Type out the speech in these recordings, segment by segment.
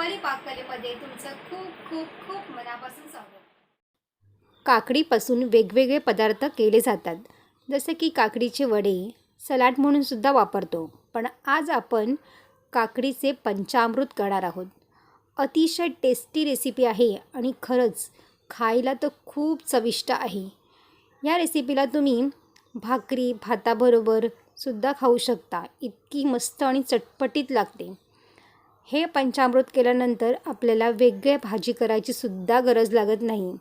रुपाली पाककलेमध्ये तुमचं खूप खूप खूप मनापासून स्वागत. काकडीपासून वेगवेगळे पदार्थ केले जातात. जसे की काकडीचे वडे सलाड म्हणून सुद्धा वापरतो. पण आज आपण काकडीचे पंचामृत करणार आहोत. अतिशय टेस्टी रेसिपी आहे आणि खरंच खायला तर खूप चविष्ट आहे. या रेसिपीला तुम्ही भाकरी भाताबरोबर सुद्धा खाऊ शकता. इतकी मस्त आणि चटपटीत लागते. हे पंचामृत केल्यानंतर आपल्याला वेगळे भाजी करायची सुद्धा गरज लागत नाही.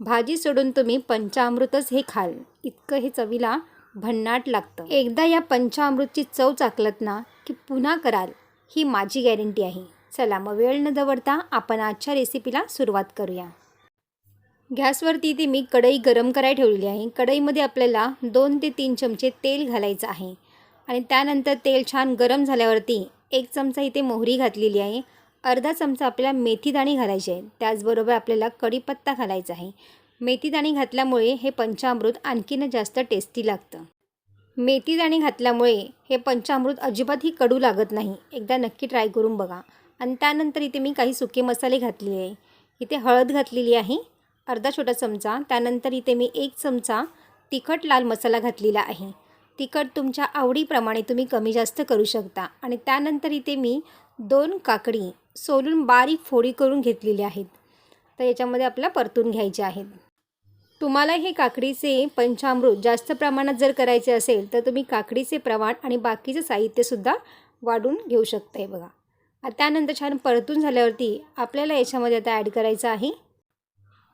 भाजी सोडून तुम्ही पंचामृतच हे खाल. इतकं हे चवीला भन्नाट लागतं. एकदा या पंचामृतची चव चाकलत ना की पुन्हा कराल ही माझी गॅरंटी आहे. चला मग वेळ न दवडता आपण आजच्या रेसिपीला सुरुवात करूया. गॅसवरती इथे मी कढई गरम करायला ठेवलेली आहे. कढईमध्ये आपल्याला दोन ते तीन चमचे तेल घालायचं आहे. आणि त्यानंतर तेल छान गरम झाल्यावरती एक चमचा इथे मोहरी घातलेली आहे. अर्धा चमचा आपल्याला मेथीदाणी घालायची आहे त्याचबरोबर आपल्याला कढीपत्ता घालायचा आहे. मेथीदाणी घातल्यामुळे हे पंचामृत आणखीन जास्त टेस्टी लागतं. मेथीदाणी घातल्यामुळे हे पंचामृत अजिबातही कडू लागत नाही. एकदा नक्की ट्राय करून बघा. आणि त्यानंतर इथे मी काही सुके मसाले घातलेले आहे. इथे हळद घातलेली आहे. अर्धा छोटा चमचा. त्यानंतर इथे मी एक चमचा तिखट लाल मसाला घातलेला आहे. तिखट तुमच्या आवडीप्रमाणे तुम्ही कमी जास्त करू शकता. आणि त्यानंतर इथे मी दोन काकडी सोलून बारीक फोडी करून घेतलेली आहेत. तर याच्यामध्ये आपला परतून घ्यायचे आहेत. तुम्हाला हे काकडीचे पंचामृत जास्त प्रमाणात जर करायचे असेल तर तुम्ही काकडीचे प्रमाण आणि बाकीचं साहित्यसुद्धा वाढून घेऊ शकता बघा. त्यानंतर छान परतून झाल्यावरती आपल्याला याच्यामध्ये आता ॲड करायचं आहे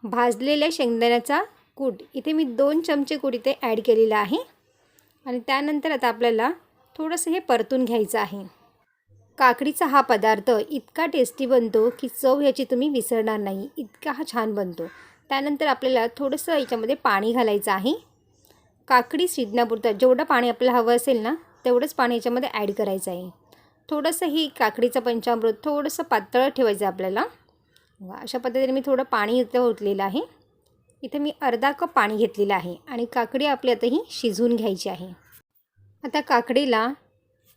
भाजलेल्या शेंगदाण्याचा कूट. इथे मी दोन चमचे कूट इथे ॲड केलेला आहे. आणि त्यानंतर आता आपल्याला थोडंसं हे परतून घ्यायचं आहे. काकडीचा हा पदार्थ इतका टेस्टी बनतो की चव ह्याची तुम्ही विसरणार नाही. इतका हा छान बनतो. त्यानंतर आपल्याला थोडंसं याच्यामध्ये पाणी घालायचं आहे. काकडी शिजण्यापुरतं जेवढं पाणी आपल्याला हवं असेल ना तेवढंच पाणी याच्यामध्ये ॲड करायचं आहे. थोडंसं ही काकडीचं पंचामृत थोडंसं पातळ ठेवायचं आहे आपल्याला. अशा पद्धतीने मी थोडं पाणी इथं ओतलेलं आहे. इथे मी अर्धा कप पाणी घेतलेलं आहे आणि काकडी आपली आता शिजवून घ्यायची आहे. आता काकडीला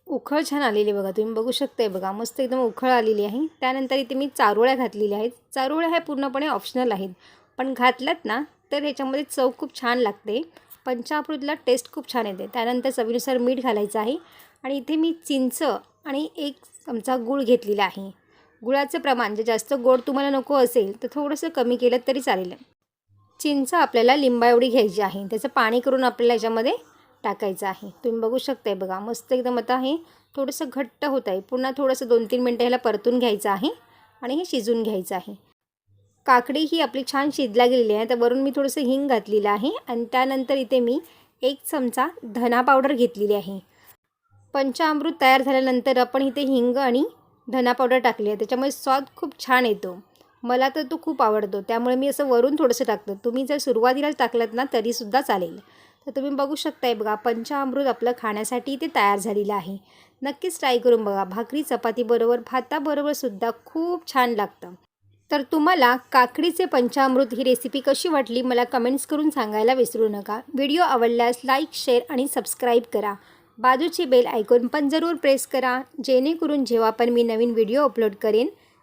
उखळ छान आलेली बघा. तुम्ही बघू शकताय बघा. मस्त एकदम उखळ आलेली आहे. त्यानंतर इथे मी चारोळ्या घातलेल्या आहेत. चारोळ्या ह्या पूर्णपणे ऑप्शनल आहेत. पण घातल्यात ना तर ह्याच्यामध्ये चव खूप छान लागते. पंचामृतला टेस्ट खूप छान येते. त्यानंतर चवीनुसार मीठ घालायचं आहे. आणि इथे मी चिंच आणि एक चमचा गूळ घेतलेला आहे. गुळाचं प्रमाण जे जास्त गोड तुम्हाला नको असेल तर थोडंसं कमी केलं तरी चालेल. चिंच आपल्याला लिंबा एवढी घ्यायची आहे. त्याचं पाणी करून आपल्याला याच्यामध्ये टाकायचं आहे. तुम्ही बघू शकताय बघा मस्त एकदम आता हे थोडंसं घट्ट होत आहे. पुन्हा थोडंसं दोन तीन मिनटं ह्याला परतून घ्यायचं आहे आणि हे शिजून घ्यायचं आहे. काकडी ही आपली छान शिजला गेलेली आहे. तर वरून मी थोडंसं हिंग घातलेलं आहे आणि त्यानंतर इथे मी एक चमचा धना पावडर घेतलेली आहे. पंचामृत तयार झाल्यानंतर आपण इथे हिंग आणि धना पावडर टाकली आहे. त्याच्यामुळे स्वाद खूप छान येतो. मला तर तो खूप आवडतो. त्यामुळे मी असं वरून थोडंसं टाकतं. तुम्ही जर सुरुवातीला टाकलं ना तरीसुद्धा चालेल. तर तुम्ही बघू शकताय बघा पंचामृत आपलं खाण्यासाठी ते तयार झालेलं आहे. नक्कीच ट्राय करून बघा. भाकरी चपातीबरोबर भाताबरोबर सुद्धा खूप छान लागतं. तर तुम्हाला काकडीचे पंचामृत ही रेसिपी कशी वाटली मला कमेंट्स करून सांगायला विसरू नका. व्हिडिओ आवडल्यास लाईक शेअर आणि सबस्क्राईब करा. बाजूची बेल ऐकून पण जरूर प्रेस करा. जेणेकरून जेव्हा पण मी नवीन व्हिडिओ अपलोड करेन